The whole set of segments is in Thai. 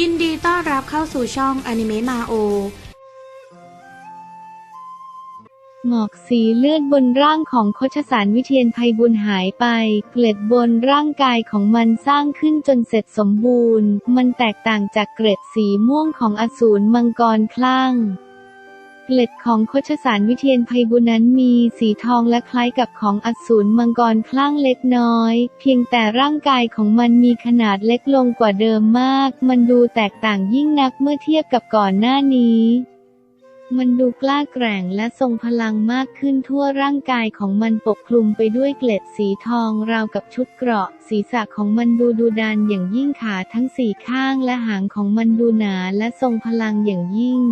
ยินดีต้อนรับเข้าสู่ช่องอนิเมะมาโอหมอกสีเลือดบนร่างของโคชสารวิเทียนภัยบุญหายไป เกล็ดบนร่างกายของมันสร้างขึ้นจนเสร็จสมบูรณ์ มันแตกต่างจากเกล็ดสีม่วงของอสูรมังกรคลั่ง เกล็ดของโคชสารวิเทียนภัยบุนั้นมีสีทองและคล้ายกับของอสูรมังกรคลั่งเล็กน้อย เพียงแต่ร่างกายของมันมีขนาดเล็กลงกว่าเดิมมาก มันดูแตกต่างยิ่งนักเมื่อเทียบกับก่อนหน้านี้มันดูกล้าแกร่งและทรงพลังมากขึ้นทั่วร่างกายของมันปกคลุมไปด้วยเกล็ดสีทองราวกับชุดเกราะ ศีรษะของมันดูดูดันอย่างยิ่งขาทั้งสี่ข้างและหางของมันดูหนาและทรงพลังอย่างยิ่ง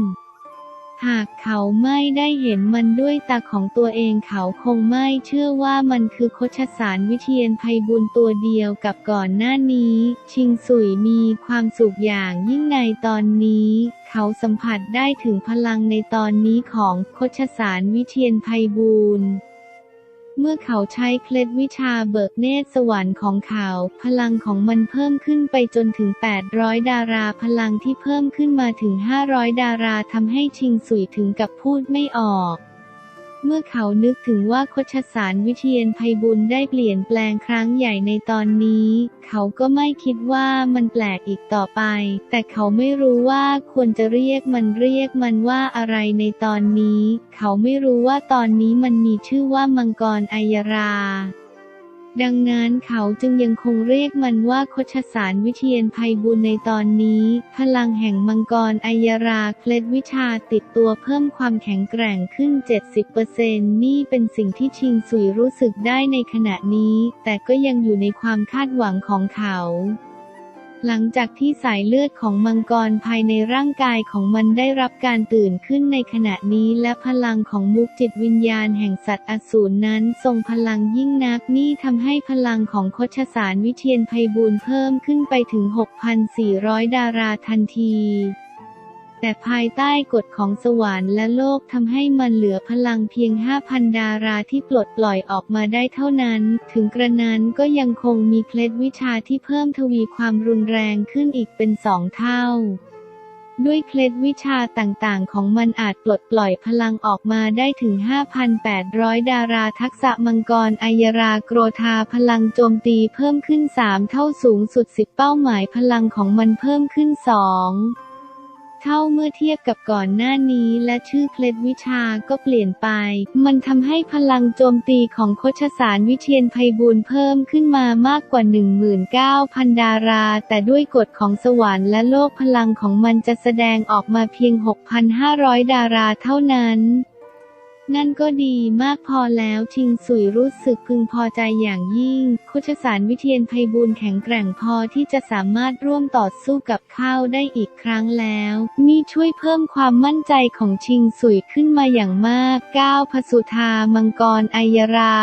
หากเขาไม่ได้เห็นมันด้วยตาของตัวเองเขาคงไม่เชื่อว่ามันคือโคชสารวิเทียนภัยบุญตัวเดียวกับก่อนหน้านี้ ชิงสุยมีความสุขอย่างยิ่งในตอนนี้ เขาสัมผัสได้ถึงพลังในตอนนี้ของโคชสารวิเทียนภัยบุญ เมื่อเขาใช้เคล็ดวิชาเบิกเนตรสวรรค์ของเขา พลังของมันเพิ่มขึ้นไปจนถึง 800 ดาราพลังที่เพิ่มขึ้นมาถึง 500 ดาราทำให้ชิงสุยถึงกับพูดไม่ออก เมื่อเขานึกถึงว่าโคชสารวิเทียนภัยบุญได้เปลี่ยนแปลงครั้งใหญ่ในตอนนี้ เขาก็ไม่คิดว่ามันแปลกอีกต่อไป แต่เขาไม่รู้ว่าควรจะเรียกมันเรียกมันว่าอะไรในตอนนี้ เขาไม่รู้ว่าตอนนี้มันมีชื่อว่ามังกรอัยรา ดังนั้นเขาจึงยังคงเรียกมันว่าโคชสารวิเทียนภัยบุญในตอนนี้ พลังแห่งมังกรอัยราเคล็ดวิชาติดตัวเพิ่มความแข็งแกร่งขึ้น 70%นี่เป็นสิ่งที่ชิงสุยรู้สึกได้ในขณะนี้ แต่ก็ยังอยู่ในความคาดหวังของเขา หลังจากที่สายเลือดของมังกรภายในร่างกายของมันได้รับการตื่นขึ้นในขณะนี้และพลังของมุกจิตวิญญาณแห่งสัตว์อสูรนั้นทรงพลังยิ่งนักนี่ทำให้พลังของโคชสารวิเทียนไพบูลเพิ่มขึ้นไปถึง 6,400 ดาราทันที แต่ภายใต้กฎของสวรรค์และโลกทำให้มันเหลือพลังเพียง 5,000 ดาราที่ปลดปล่อยออกมาได้เท่านั้น ถึงกระนั้นก็ยังคงมีเคล็ดวิชาที่เพิ่มทวีความรุนแรงขึ้นอีกเป็นสองเท่าด้วยเคล็ดวิชาต่างๆ ของมันอาจปลดปล่อยพลังออกมาได้ถึง 5,800 ดาราทักษะมังกรอัยราโกรธาพลังโจมตีเพิ่มขึ้น 3 เท่าสูงสุด 10 เป้าหมายพลังของมันเพิ่มขึ้น 2 เท่าเมื่อเทียบกับก่อนหน้านี้และชื่อเคล็ดวิชาก็เปลี่ยนไป มันทำให้พลังโจมตีของโคชสารวิเทียนไพบูลเพิ่มขึ้นมามากกว่า 19,000 ดารา แต่ด้วยกฎของสวรรค์และโลกพลังของมันจะแสดงออกมาเพียง 6,500 ดาราเท่านั้น นั่นก็ดีมากพอแล้วชิงสุยรู้สึกพึงพอใจอย่างยิ่งโคชสารวิเทียนภัยบูลแข็งแกร่งพอที่จะสามารถร่วมต่อสู้กับข้าวได้อีกครั้งแล้วนี่ช่วยเพิ่มความมั่นใจของชิงสุยขึ้นมาอย่างมากก้าวพสุธามังกรอัยรา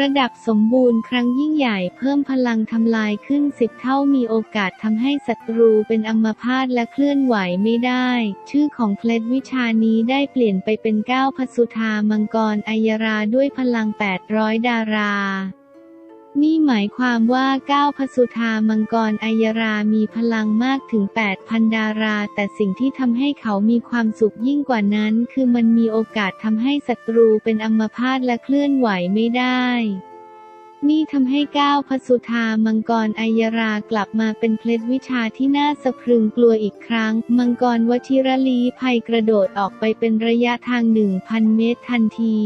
ระดับสมบูรณ์ครั้งยิ่งใหญ่เพิ่มพลังทำลายขึ้นสิบเท่ามีโอกาสทำให้ศัตรูเป็นอัมพาตและเคลื่อนไหวไม่ได้ ชื่อของเคล็ดวิชานี้ได้เปลี่ยนไปเป็นก้าวพสุธามังกรอัยราด้วยพลัง 800 ดารา นี่หมายความว่าก้าวพสุธามังกรอัยรามีพลังมากถึง 8,000 ดารา แต่สิ่งที่ทำให้เขามีความสุขยิ่งกว่านั้น คือมันมีโอกาสทำให้ศัตรูเป็นอัมพาตและเคลื่อนไหวไม่ได้ นี่ทำให้ก้าวพสุธามังกรอัยรากลับมาเป็นเคล็ดวิชาที่น่าสะพรึงกลัวอีกครั้ง มังกรวชิรลีภัยกระโดดออกไปเป็นระยะทาง 1,000 เมตรทันที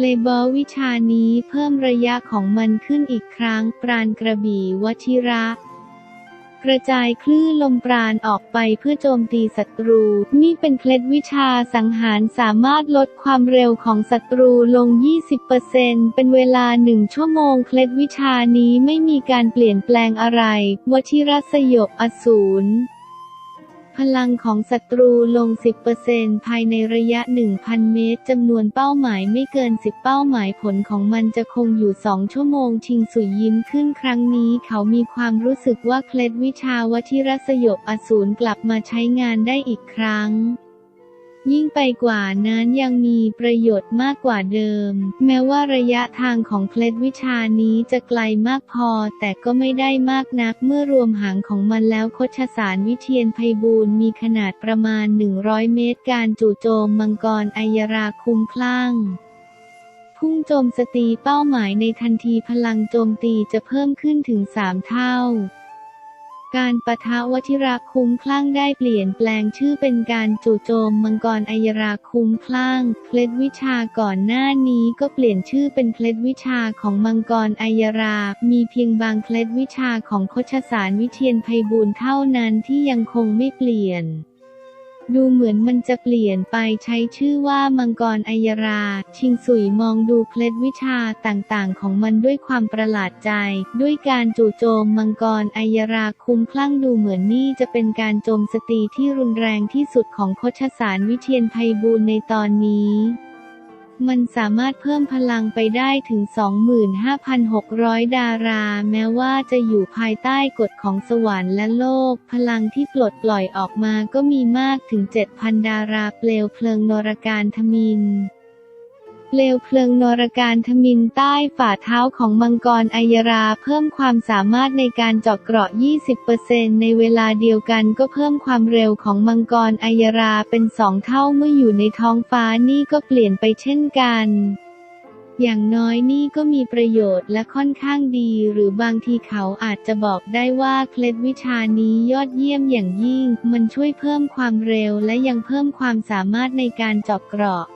เพลย์บอลวิชานี้เพิ่มระยะของมันขึ้นอีกครั้ง ปราณกระบี่วชิระ กระจายคลื่นลมปราณออกไปเพื่อโจมตีศัตรู นี่เป็นเคล็ดวิชาสังหารสามารถลดความเร็วของศัตรูลง 20%เป็นเวลาหนึ่งชั่วโมง เคล็ดวิชานี้ไม่มีการเปลี่ยนแปลงอะไร วชิรสยบอสูร พลังของศัตรูลง 10%ภายในระยะ 1,000 เมตรจำนวนเป้าหมายไม่เกิน 10 เป้าหมายผลของมันจะคงอยู่ 2 ชั่วโมง ชิงสุยยิ้มขึ้นครั้งนี้เขามีความรู้สึกว่าเคล็ดวิชาวชิรสยบอสูรกลับมาใช้งานได้อีกครั้ง ยิ่งไปกว่านั้นยังมีประโยชน์มากกว่าเดิม แม้ว่าระยะทางของเคล็ดวิชานี้จะไกลมากพอ แต่ก็ไม่ได้มากนักเมื่อรวมหางของมันแล้วคชสารวิเทียนไพบูลมีขนาดประมาณ 100 เมตรการจู่โจมมังกรอัยราคุ้มคลั่งพุ่งโจมสตีเป้าหมายในทันทีพลังโจมตีจะเพิ่มขึ้นถึง 3 เท่า การปะทะวชิระคุ้มคลั่งได้เปลี่ยนแปลงชื่อเป็นการจู่โจมมังกรอัยราคุ้มคลั่ง เคล็ดวิชาก่อนหน้านี้ก็เปลี่ยนชื่อเป็นเคล็ดวิชาของมังกรอัยรา มีเพียงบางเคล็ดวิชาของโคชสารวิเทียนไพบูลเท่านั้นที่ยังคงไม่เปลี่ยน ดูเหมือนมันจะเปลี่ยนไปใช้ชื่อว่ามังกรอัยรา ชิงสุยมองดูเคล็ดวิชาต่างๆ ของมันด้วยความประหลาดใจ ด้วยการจู่โจมมังกรอัยราคุ้มคลั่งดูเหมือนนี่จะเป็นการโจมสตีที่รุนแรงที่สุดของโคชสารวิเทียนไพบูลในตอนนี้ มันสามารถเพิ่มพลังไปได้ถึง 25,600 ดารา แม้ว่าจะอยู่ภายใต้กฎของสวรรค์และโลก พลังที่ปลดปล่อยออกมาก็มีมากถึง 7,000 ดาราเปลวเพลิงนรการทมิน เปลวเพลิงนรการทมินใต้ฝ่าเท้าของมังกรอัยราเพิ่มความสามารถในการเจาะเกราะ 20%ในเวลาเดียวกันก็เพิ่มความเร็วของมังกรอัยราเป็นสองเท่าเมื่ออยู่ในท้องฟ้านี่ก็เปลี่ยนไปเช่นกันอย่างน้อยนี่ก็มีประโยชน์และค่อนข้างดี หรือบางทีเขาอาจจะบอกได้ว่าเคล็ดวิชานี้ยอดเยี่ยมอย่างยิ่ง มันช่วยเพิ่มความเร็วและยังเพิ่มความสามารถในการเจาะเกราะ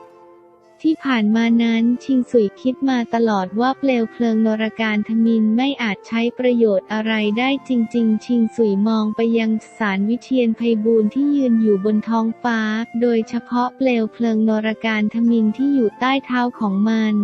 ที่ผ่านมานั้นชิงสุยคิดมาตลอดว่าเปลวเพลิงนรการทมินไม่อาจใช้ประโยชน์อะไรได้จริง ๆ ชิงสุยมองไปยังสารวิเทียนไพบูลย์ที่ยืนอยู่บนท้องฟ้า โดยเฉพาะเปลวเพลิงนรการทมินที่อยู่ใต้เท้าของมัน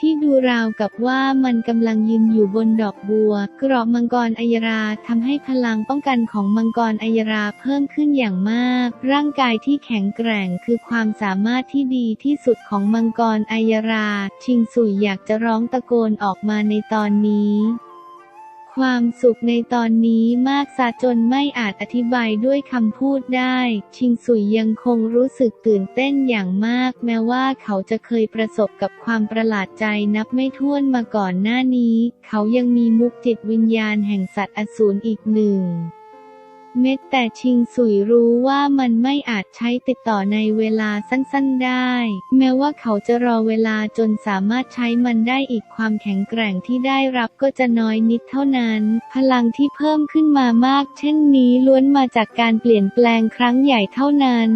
ที่ดูราวกับว่ามันกำลังยืนอยู่บนดอกบัว กรอบมังกรอัยราทำให้พลังป้องกันของมังกรอัยราเพิ่มขึ้นอย่างมาก ร่างกายที่แข็งแกร่งคือความสามารถที่ดีที่สุดของมังกรอัยรา ชิงสุยอยากจะร้องตะโกนออกมาในตอนนี้ ความสุขในตอนนี้มากซะจนไม่อาจอธิบายด้วยคำพูดได้ ชิงสุยยังคงรู้สึกตื่นเต้นอย่างมาก แม้ว่าเขาจะเคยประสบกับความประหลาดใจนับไม่ถ้วนมาก่อนหน้านี้ เขายังมีมุกจิตวิญญาณแห่งสัตว์อสูรอีกหนึ่ง เม็ดแต่ชิงสุยรู้ว่ามันไม่อาจใช้ติดต่อในเวลาสั้นๆได้ แม้ว่าเขาจะรอเวลาจนสามารถใช้มันได้อีกความแข็งแกร่งที่ได้รับก็จะน้อยนิดเท่านั้น พลังที่เพิ่มขึ้นมามาก เช่นนี้ล้วนมาจากการเปลี่ยนแปลงครั้งใหญ่เท่านั้น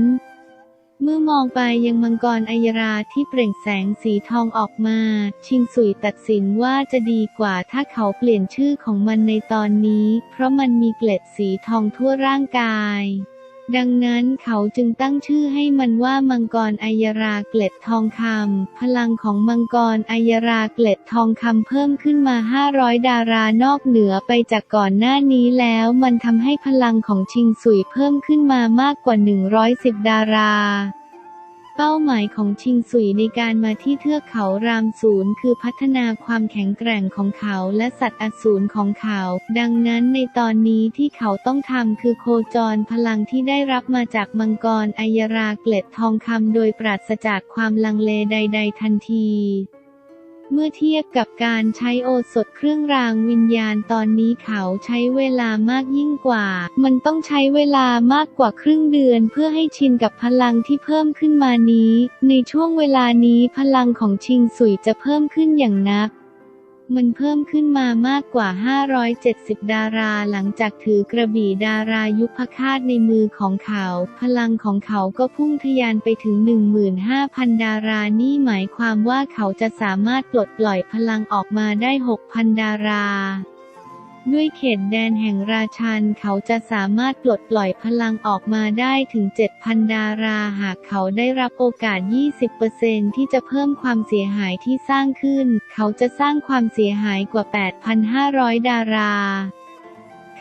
เมื่อมองไปยังมังกรอัยราที่เปล่งแสงสีทองออกมา ชิงสุยตัดสินว่าจะดีกว่าถ้าเขาเปลี่ยนชื่อของมันในตอนนี้ เพราะมันมีเกล็ดสีทองทั่วร่างกาย ดังนั้นเขาจึงตั้งชื่อให้มันว่ามังกรอัยราเกล็ดทองคำ พลังของมังกรอัยราเกล็ดทองคำเพิ่มขึ้นมา 500 ดารานอกเหนือไปจากก่อนหน้านี้แล้วมันทำให้พลังของชิงสุยเพิ่มขึ้นมามากกว่า 110 ดารา เป้าหมายของชิงสุยในการมาที่เทือกเขารามศูนย์คือพัฒนาความแข็งแกร่งของเขาและสัตว์อสูรของเขา ดังนั้นในตอนนี้ที่เขาต้องทำคือโคจรพลังที่ได้รับมาจากมังกรอัยราเกล็ดทองคำโดยปราศจากความลังเลใด ๆ ทันที เมื่อเทียบกับการใช้โอสถเครื่องรางวิญญาณตอนนี้เขาใช้เวลามากยิ่งกว่า มันต้องใช้เวลามากกว่าครึ่งเดือนเพื่อให้ชินกับพลังที่เพิ่มขึ้นมานี้ ในช่วงเวลานี้พลังของชิงสุยจะเพิ่มขึ้นอย่างนัก มันเพิ่มขึ้นมามากกว่า 570 ดาราหลังจากถือกระบี่ดารายุพคาตในมือของเขา พลังของเขาก็พุ่งทะยานไปถึง 15,000 ดารานี่หมายความว่าเขาจะสามารถปลดปล่อยพลังออกมาได้ 6,000 ดารา ด้วยเขตแดนแห่งราชันเขาจะสามารถปลดปล่อยพลังออกมาได้ถึง 7,000 ดาราหากเขาได้รับโอกาส 20%ที่จะเพิ่มความเสียหายที่สร้างขึ้น เขาจะสร้างความเสียหายกว่า 8,500 ดารา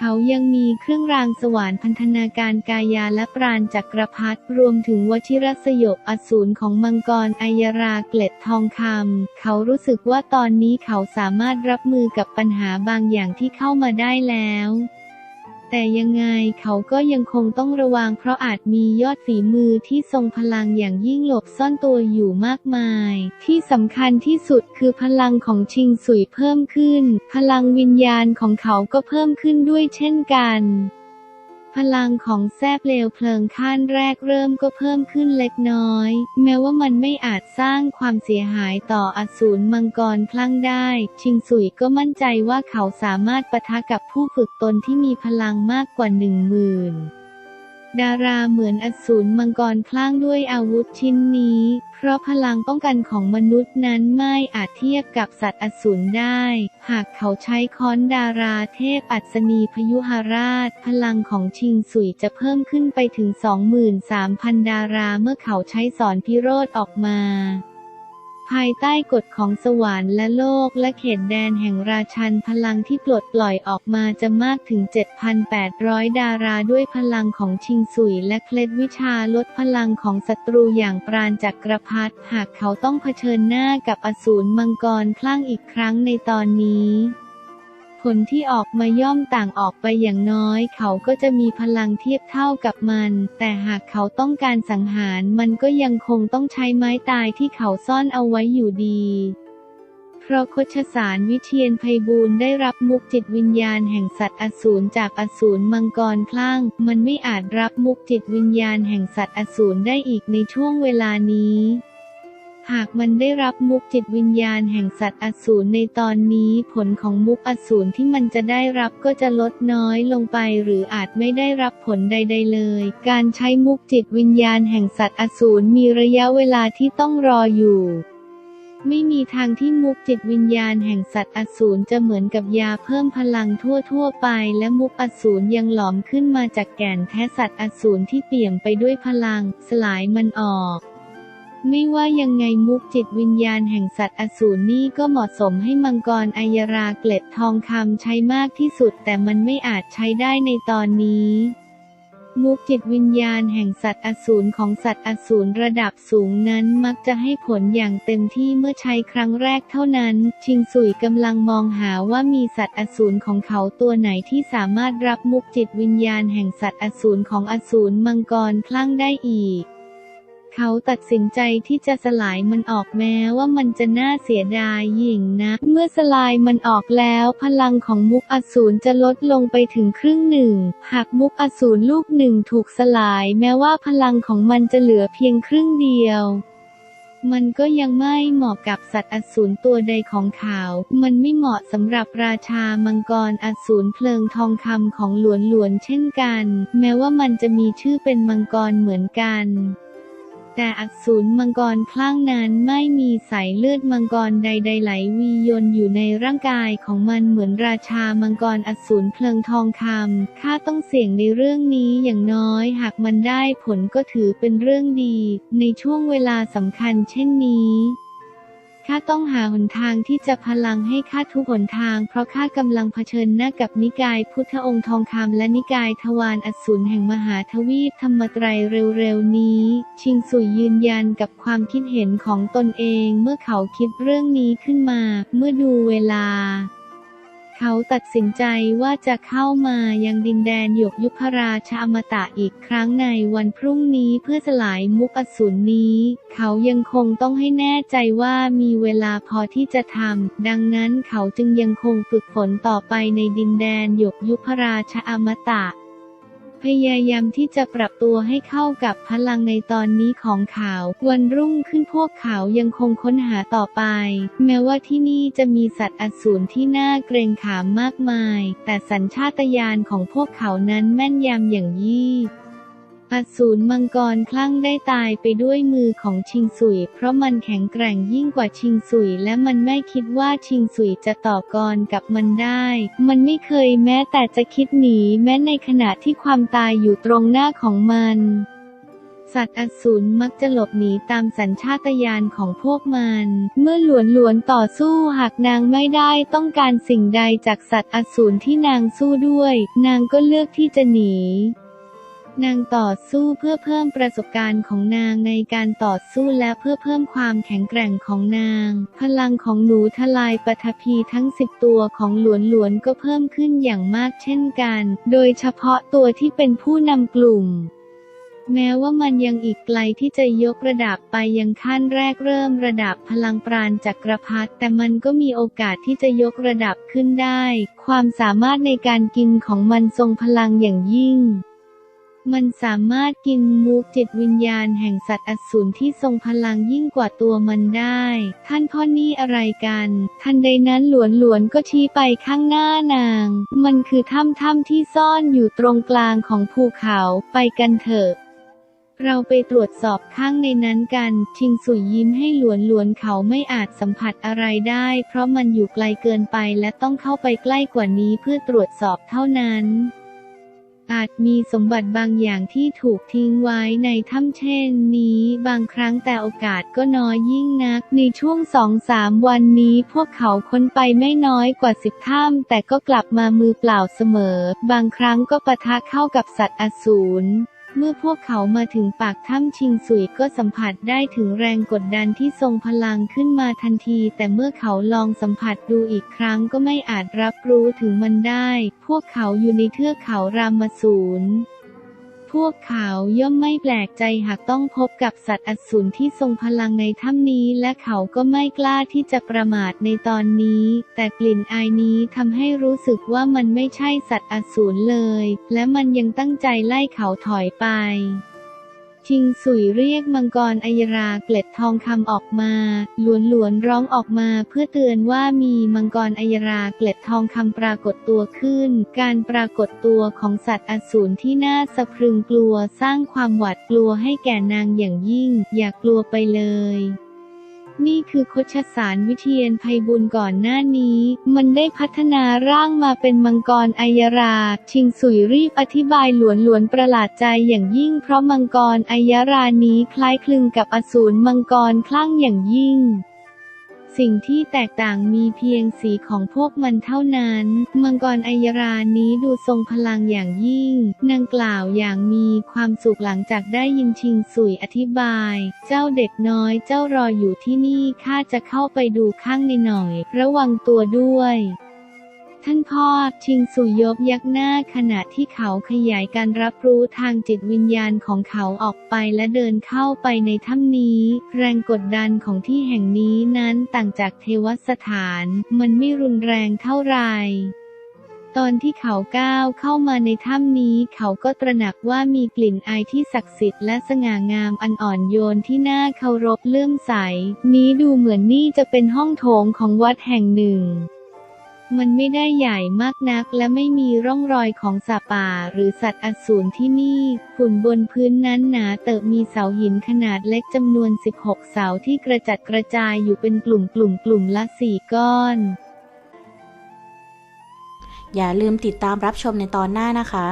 เขายังมีเครื่องรางสวรรค์พันธนาการกายาและปราณจักรพรรดิรวมถึงวชิรสยบอสูรของมังกรอัยราเกล็ดทองคำเขารู้สึกว่าตอนนี้เขาสามารถรับมือกับปัญหาบางอย่างที่เข้ามาได้แล้ว แต่ยังไงเขาก็ยังคงต้องระวังเพราะอาจมียอดฝีมือที่ทรงพลังอย่างยิ่งหลบซ่อนตัวอยู่มากมาย ที่สำคัญที่สุดคือพลังของชิงสุยเพิ่มขึ้น พลังวิญญาณของเขาก็เพิ่มขึ้นด้วยเช่นกัน พลังของแทบเลวเพลิงขั้นแรกเริ่มก็เพิ่มขึ้นเล็กน้อย แม้ว่ามันไม่อาจสร้างความเสียหายต่ออสูรมังกรคลั่งได้ ชิงสุยก็มั่นใจว่าเขาสามารถปะทะกับผู้ฝึกตนที่มีพลังมากกว่าหนึ่งหมื่น ดาราเหมือนอสูรมังกรคลั่งด้วยอาวุธชิ้นนี้ เพราะพลังป้องกันของมนุษย์นั้นไม่อาจเทียบกับสัตว์อสูรได้ หากเขาใช้ค้อนดาราเทพอัศนีพยุหราช พลังของชิงสุยจะเพิ่มขึ้นไปถึง 23,000 ดาราเมื่อเขาใช้สอนพิโรธออกมา ภายใต้กฎของสวรรค์และโลกและเขตแดนแห่งราชันพลังที่ปลดปล่อยออกมาจะมากถึง 7,800 ดาราด้วยพลังของชิงสุยและเคล็ดวิชาลดพลังของศัตรูอย่างปราณจักรพรรดิหากเขาต้องเผชิญหน้ากับอสูรมังกรคลั่งอีกครั้งในตอนนี้ ผลที่ออกมาย่อมต่างออกไปอย่างน้อย เขาก็จะมีพลังเทียบเท่ากับมัน แต่หากเขาต้องการสังหารมันก็ยังคงต้องใช้ไม้ตายที่เขาซ่อนเอาไว้อยู่ดีเพราะโคชสารวิเชียนไพบูลได้รับมุกจิตวิญญาณแห่งสัตว์อสูรจากอสูรมังกรคลั่ง มันไม่อาจรับมุกจิตวิญญาณแห่งสัตว์อสูรได้อีกในช่วงเวลานี้ หากมันได้รับมุกจิตวิญญาณแห่งสัตว์อสูรในตอนนี้ผลของมุกอสูรที่มันจะได้รับก็จะลดน้อยลงไป หรืออาจไม่ได้รับผลใด ๆ เลย การใช้มุกจิตวิญญาณแห่งสัตว์อสูรมีระยะเวลาที่ต้องรออยู่ไม่มีทางที่มุกจิตวิญญาณแห่งสัตว์อสูรจะเหมือนกับยาเพิ่มพลังทั่วๆไป และมุกอสูรยังหลอมขึ้นมาจากแก่นแท้สัตว์อสูรที่เปี่ยมไปด้วยพลัง สลายมันออก ไม่ว่ายังไงมุกจิตวิญญาณแห่งสัตว์อสูรนี่ก็เหมาะสมให้มังกรอัยราเกล็ดทองคำใช้มากที่สุด แต่มันไม่อาจใช้ได้ในตอนนี้ มุกจิตวิญญาณแห่งสัตว์อสูรของสัตว์อสูรระดับสูงนั้นมักจะให้ผลอย่างเต็มที่เมื่อใช้ครั้งแรกเท่านั้น ชิงสุยกำลังมองหาว่ามีสัตว์อสูรของเขาตัวไหนที่สามารถรับมุกจิตวิญญาณแห่งสัตว์อสูรของอสูรมังกรคลั่งได้อีก เขาตัดสินใจที่จะสลายมันออกแม้ว่ามันจะน่าเสียดายยิ่งนะ เมื่อสลายมันออกแล้วพลังของมุกอสูรจะลดลงไปถึงครึ่งหนึ่ง หากมุกอสูรลูกหนึ่งถูกสลาย แม้ว่าพลังของมันจะเหลือเพียงครึ่งเดียวมันก็ยังไม่เหมาะกับสัตว์อสูรตัวใดของเขา มันไม่เหมาะสำหรับราชามังกรอสูรเพลิงทองคำของหลวนหลวนเช่นกัน แม้ว่ามันจะมีชื่อเป็นมังกรเหมือนกัน แต่อสูรมังกรคลั่งนั้นไม่มีสายเลือดมังกรใดๆไหลวียนอยู่ในร่างกายของมันเหมือนราชามังกรอสูรเพลิงทองคำข้าต้องเสี่ยงในเรื่องนี้อย่างน้อย หากมันได้ผลก็ถือเป็นเรื่องดี ในช่วงเวลาสำคัญเช่นนี้ ข้าต้องหาหนทางที่จะพลังให้ข้าทุกหนทาง เพราะข้ากำลังเผชิญหน้ากับนิกายพุทธองค์ทองคำและนิกายทวารอสูรแห่งมหาทวีปธรรมไตรเร็วๆนี้ ชิงสุยยืนยันกับความคิดเห็นของตนเองเมื่อเขาคิดเรื่องนี้ขึ้นมา เมื่อดูเวลา เขาตัดสินใจว่าจะเข้ามายังดินแดนหยกยุพราชอมตะอีกครั้งในวันพรุ่งนี้เพื่อสลายมุกอสูรนี้ เขายังคงต้องให้แน่ใจว่ามีเวลาพอที่จะทำ ดังนั้นเขาจึงยังคงฝึกฝนต่อไปในดินแดนหยกยุพราชอมตะ พยายามที่จะปรับตัวให้เข้ากับพลังในตอนนี้ของเขาวันรุ่งขึ้นพวกเขายังคงค้นหาต่อไป แม้ว่าที่นี่จะมีสัตว์อสูรที่น่าเกรงขามมากมาย แต่สัญชาตญาณของพวกเขานั้นแม่นยำอย่างยิ่ง อสูรมังกรคลั่งได้ตายไปด้วยมือของชิงสุย เพราะมันแข็งแกร่งยิ่งกว่าชิงสุย และมันไม่คิดว่าชิงสุยจะต่อกรกับมันได้ มันไม่เคยแม้แต่จะคิดหนีแม้ในขณะที่ความตายอยู่ตรงหน้าของมันสัตว์อสูรมักจะหลบหนีตามสัญชาตญาณของพวกมัน เมื่อหลวนหลวนต่อสู้หากนางไม่ได้ต้องการสิ่งใดจากสัตว์อสูรที่นางสู้ด้วย นางก็เลือกที่จะหนี นางต่อสู้เพื่อเพิ่มประสบการณ์ของนางในการต่อสู้และเพื่อเพิ่มความแข็งแกร่งของนาง พลังของหนูทลายปฐพีทั้งสิบตัวของหลวนหลวนก็เพิ่มขึ้นอย่างมากเช่นกัน โดยเฉพาะตัวที่เป็นผู้นำกลุ่มแม้ว่ามันยังอีกไกลที่จะยกระดับไปยังขั้นแรกเริ่มระดับพลังปราณจักรพรรดิแต่มันก็มีโอกาสที่จะยกระดับขึ้นได้ ความสามารถในการกินของมันทรงพลังอย่างยิ่ง มันสามารถกินมูกจิตวิญญาณแห่งสัตว์อสูรที่ทรงพลังยิ่งกว่าตัวมันได้ ท่านพ่อนี่อะไรกัน ทันใดนั้นหลวนหลวนๆก็ชี้ไปข้างหน้านาง มันคือถ้ำถ้ำที่ซ่อนอยู่ตรงกลางของภูเขาไปกันเถอะเราไปตรวจสอบข้างในนั้นกัน ชิงสุยยิ้มให้หลวนหลวนๆเขาไม่อาจสัมผัสอะไรได้ เพราะมันอยู่ไกลเกินไปและต้องเข้าไปใกล้กว่านี้เพื่อตรวจสอบเท่านั้น อาจมีสมบัติบางอย่างที่ถูกทิ้งไว้ในถ้ำเช่นนี้ บางครั้งแต่โอกาสก็น้อยยิ่งนัก ในช่วงสองสามวันนี้พวกเขาค้นไปไม่น้อยกว่าสิบถ้ำแต่ก็กลับมามือเปล่าเสมอ บางครั้งก็ปะทะเข้ากับสัตว์อสูร เมื่อพวกเขามาถึงปากถ้ำชิงสุยก็สัมผัสได้ถึงแรงกดดันที่ทรงพลังขึ้นมาทันที แต่เมื่อเขาลองสัมผัสดูอีกครั้งก็ไม่อาจรับรู้ถึงมันได้ พวกเขาอยู่ในเทือกเขารามสูน พวกเขาย่อมไม่แปลกใจหากต้องพบกับสัตว์อสูรที่ทรงพลังในถ้ำนี้ และเขาก็ไม่กล้าที่จะประมาทในตอนนี้ แต่กลิ่นอายนี้ทำให้รู้สึกว่ามันไม่ใช่สัตว์อสูรเลย และมันยังตั้งใจไล่เขาถอยไป ชิงสุยเรียกมังกรอัยราเกล็ดทองคำออกมา หลวนหลวนๆร้องออกมาเพื่อเตือนว่ามีมังกรอัยราเกล็ดทองคำปรากฏตัวขึ้น การปรากฏตัวของสัตว์อสูรที่น่าสะพรึงกลัวสร้างความหวาดกลัวให้แก่นางอย่างยิ่ง อย่ากลัวไปเลย นี่คือโคชสารวิเทียนภัยบุญก่อนหน้านี้ มันได้พัฒนาร่างมาเป็นมังกรอัยรา ชิงสุยรีบอธิบายหลวนหลวนประหลาดใจอย่างยิ่งเพราะมังกรอัยรานี้คล้ายคลึงกับอสูรมังกรคลั่งอย่างยิ่ง สิ่งที่แตกต่างมีเพียงสีของพวกมันเท่านั้น มังกรอัยรานี้ดูทรงพลังอย่างยิ่ง นางกล่าวอย่างมีความสุขหลังจากได้ยินชิงสุยอธิบาย เจ้าเด็กน้อยเจ้ารออยู่ที่นี่ข้าจะเข้าไปดูข้างในหน่อย ระวังตัวด้วย ท่านพ่อชิงสุยบยักหน้าขณะที่เขาขยายการรับรู้ทางจิตวิญญาณของเขาออกไปและเดินเข้าไปในถ้ำนี้ แรงกดดันของที่แห่งนี้นั้นต่างจากเทวสถาน มันไม่รุนแรงเท่าไหร่ตอนที่เขาก้าวเข้ามาในถ้ำนี้ เขาก็ตระหนักว่ามีกลิ่นอายที่ศักดิ์สิทธิ์และสง่างามอันอ่อนโยนที่น่าเคารพเลื่อมใส นี้ดูเหมือนนี่จะเป็นห้องโถงของวัดแห่งหนึ่ง มันไม่ได้ใหญ่มากนักและไม่มีร่องรอยของสัตว์ป่าหรือสัตว์อสูรที่นี่ ฝุ่นบนพื้นนั้นหนาเติบมีเสาหินขนาดเล็กจำนวน 16 เสาที่กระจัดกระจายอยู่เป็นกลุ่มกลุ่มกลุ่มละสี่ก้อน อย่าลืมติดตามรับชมในตอนหน้านะคะ